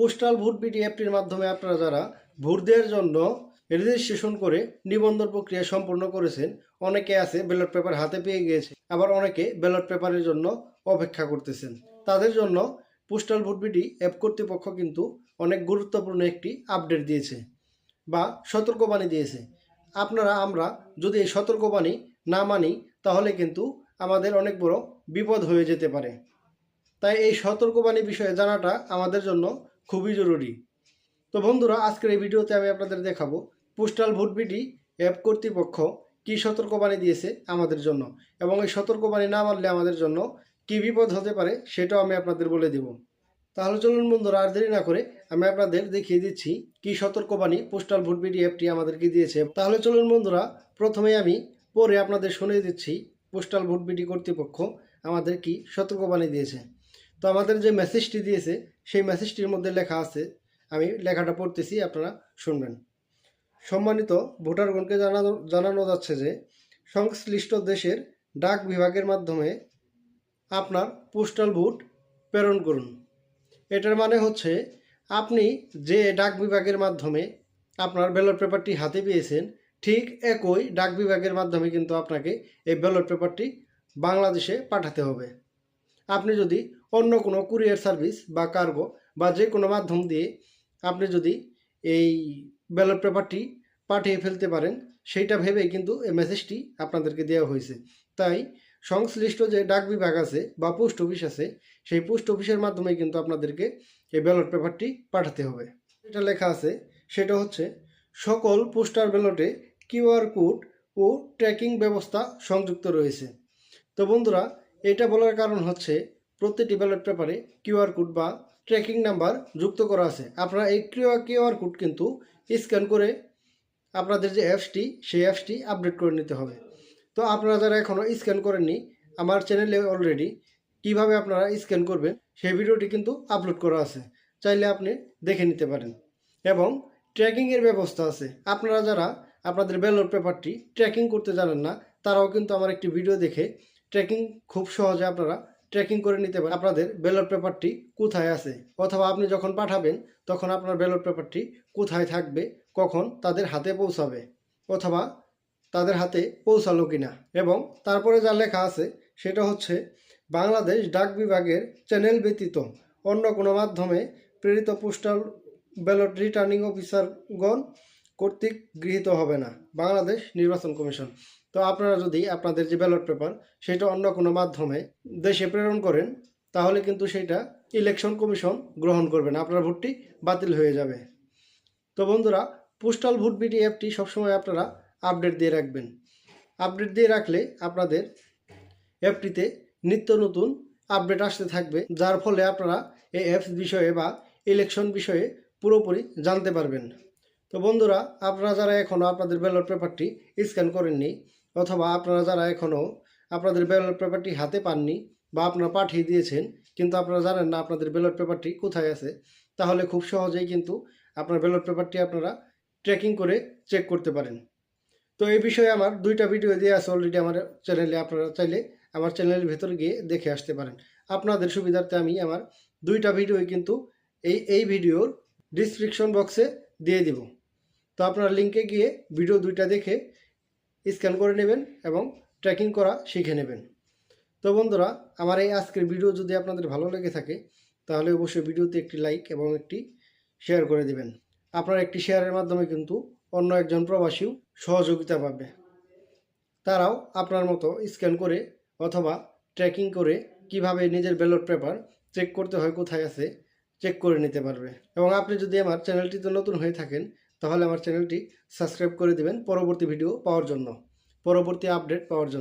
Postal vote BD অ্যাপটির মাধ্যমে আপনারা যারা ভোট দেওয়ার জন্য রেজিস্ট্রেশন করে নিবন্ধন প্রক্রিয়া সম্পূর্ণ করেছেন, অনেকে আছে ব্যালট পেপার হাতে পেয়ে গিয়েছে, আবার অনেকে ব্যালট পেপারের জন্য অপেক্ষা করতেছেন। তাদের জন্য পোস্টাল ভোট বিডি অ্যাপ কর্তৃপক্ষ কিন্তু অনেক গুরুত্বপূর্ণ একটি আপডেট দিয়েছে বা সতর্কবাণী দিয়েছে। আপনারা, আমরা যদি এই সতর্কবাণী না মানি, তাহলে কিন্তু আমাদের অনেক বড় বিপদ হয়ে যেতে পারে। তাই এই সতর্কবাণী বিষয়ে জানাটা আমাদের জন্য খুবই জরুরি। তো বন্ধুরা, আজকের এই ভিডিওতে আমি আপনাদের দেখাবো পোস্টাল ভোট বিডি অ্যাপ কর্তৃপক্ষ কী সতর্কবাণী দিয়েছে আমাদের জন্য এবং এই সতর্কবাণী না মানলে আমাদের জন্য কী বিপদ হতে পারে সেটাও আমি আপনাদের বলে দেব। তাহলে চলুন বন্ধুরা, আর দেরি না করে আমি আপনাদের দেখিয়ে দিচ্ছি কী সতর্কবাণী পোস্টাল ভোট বিডি অ্যাপটি আমাদেরকে দিয়েছে। তাহলে চলুন বন্ধুরা প্রথমে আমি পরে আপনাদের শুনিয়ে দিচ্ছি পোস্টাল ভোট বিডি কর্তৃপক্ষ আমাদের কি সতর্কবাণী দিয়েছে। তো আমাদের যে মেসেজটি দিয়েছে, সেই মেসেজটির মধ্যে লেখা আছে, আমি লেখাটা পড়তেছি, আপনারা শুনবেন। সম্মানিত ভোটারগণকে জানানো জানানো যাচ্ছে যে, সংশ্লিষ্ট দেশের ডাক বিভাগের মাধ্যমে আপনার পোস্টাল ভোট প্রেরণ করুন। এটার মানে হচ্ছে, আপনি যে ডাক বিভাগের মাধ্যমে আপনার ব্যালট পেপারটি হাতে পেয়েছেন, ঠিক একই ডাক বিভাগের মাধ্যমে কিন্তু আপনাকে এই ব্যালট পেপারটি বাংলাদেশে পাঠাতে হবে। আপনি যদি অন্য কোনো কুরিয়ার সার্ভিস বা কার্গো বা যে কোনো মাধ্যম দিয়ে আপনি যদি এই ব্যালট পেপারটি পাঠিয়ে ফেলতে পারেন, সেইটা ভেবেই কিন্তু এই মেসেজটি আপনাদেরকে দেওয়া হয়েছে। তাই সংশ্লিষ্ট যে ডাক বিভাগ আছে বা পোস্ট অফিস আছে, সেই পোস্ট অফিসের মাধ্যমে কিন্তু আপনাদেরকে এই ব্যালট পেপারটি পাঠাতে হবে। যেটা লেখা আছে, সেটা হচ্ছে, সকল পোস্টার ব্যালটে কিউআর কোড ও ট্র্যাকিং ব্যবস্থা সংযুক্ত রয়েছে। তো বন্ধুরা, এটা বলার কারণ হচ্ছে প্রতিটি ব্যালট পেপারে কিউআর কোড বা ট্র্যাকিং নাম্বার যুক্ত করা আছে। আপনারা এই কিউআর কোড কিন্তু স্ক্যান করে আপনাদের যে অ্যাপসটি সেই অ্যাপসটি আপডেট করে নিতে হবে। তো আপনারা যারা এখনও স্ক্যান করেননি, আমার চ্যানেলে অলরেডি কীভাবে আপনারা স্ক্যান করবেন, সেই ভিডিওটি কিন্তু আপলোড করা আছে। চাইলে আপনি দেখে নিতে পারেন। এবং ট্র্যাকিংয়ের ব্যবস্থা আছে। আপনারা যারা আপনাদের ব্যালট পেপারটি ট্র্যাকিং করতে জানেন না, তারাও কিন্তু আমার একটি ভিডিও দেখে ট্র্যাকিং খুব সহজে আপনারা ট্র্যাকিং করে নিতে পারেন। আপনাদের ব্যালট পেপারটি কোথায় আছে? অথবা আপনি যখন পাঠাবেন, তখন আপনার ব্যালট পেপারটি কোথায় থাকবে? কখন তাদের হাতে পৌঁছাবে? অথবা তাদের হাতে পৌঁছালো কিনা? এবং তারপরে যা লেখা আছে, সেটা হচ্ছে, বাংলাদেশ ডাক বিভাগের চ্যানেল ব্যতীত অন্য কোনো মাধ্যমে প্রেরিত পোস্টাল ব্যালট রিটার্নিং অফিসারগণ কর্তৃক গৃহীত হবে না। বাংলাদেশ নির্বাচন কমিশন। তো আপনারা যদি আপনাদের যে ব্যালট পেপার সেটা অন্য কোনো মাধ্যমে দেশে প্রেরণ করেন, তাহলে কিন্তু সেটা ইলেকশন কমিশন গ্রহণ করবে না। আপনার ভোটটি বাতিল হয়ে যাবে। তো বন্ধুরা পোস্টাল ভোট বিডি অ্যাপটি সবসময় আপনারা আপডেট দিয়ে রাখবেন। আপডেট দিয়ে রাখলে আপনাদের অ্যাপটিতে নিত্য নতুন আপডেট আসতে থাকবে, যার ফলে আপনারা এই অ্যাপস বিষয়ে বা ইলেকশন বিষয়ে পুরোপুরি জানতে পারবেন। তো বন্ধুরা, আপনারা যারা এখনও আপনাদের ব্যালট পেপারটি স্ক্যান করেননি, অথবা আপনারা যারা এখনও আপনাদের ব্যালট পেপারটি হাতে পাননি বা আপনারা পাঠিয়ে দিয়েছেন, কিন্তু আপনারা জানেন না আপনাদের ব্যালট পেপারটি কোথায় আছে, তাহলে খুব সহজেই কিন্তু আপনার ব্যালট পেপারটি আপনারা ট্র্যাকিং করে চেক করতে পারেন। তো এই বিষয়ে আমার দুইটা ভিডিও দিয়ে আছে অলরেডি আমার চ্যানেলে আপনারা চাইলে আমার চ্যানেলের ভেতর গিয়ে দেখে আসতে পারেন। আপনাদের সুবিধার্থে আমি আমার দুইটা ভিডিওই কিন্তু এই এই ভিডিওর ডিসক্রিপশন বক্সে দিয়ে দিব। তো আপনারা লিঙ্কে গিয়ে ভিডিও দুইটা দেখে স্ক্যান করে নেবেন এবং ট্র্যাকিং করা শিখে নেবেন। তো বন্ধুরা, আমার এই আজকের ভিডিও যদি আপনাদের ভালো লেগে থাকে, তাহলে অবশ্যই ভিডিওতে একটি লাইক এবং একটি শেয়ার করে দিবেন। আপনার একটি শেয়ারের মাধ্যমে কিন্তু অন্য একজন প্রবাসীও সহযোগিতা পাবে। তারাও আপনার মতো স্ক্যান করে অথবা ট্র্যাকিং করে কীভাবে নিজের ব্যালট পেপার চেক করতে হয়, কোথায় আছে চেক করে নিতে পারবে। এবং আপনি যদি আমার চ্যানেলটিতে নতুন হয়ে থাকেন তাহলে আমার চ্যানেলটি সাবস্ক্রাইব করে দেবেন পরবর্তী ভিডিও পাওয়ার জন্য পরবর্তী আপডেট পাওয়ার জন্য।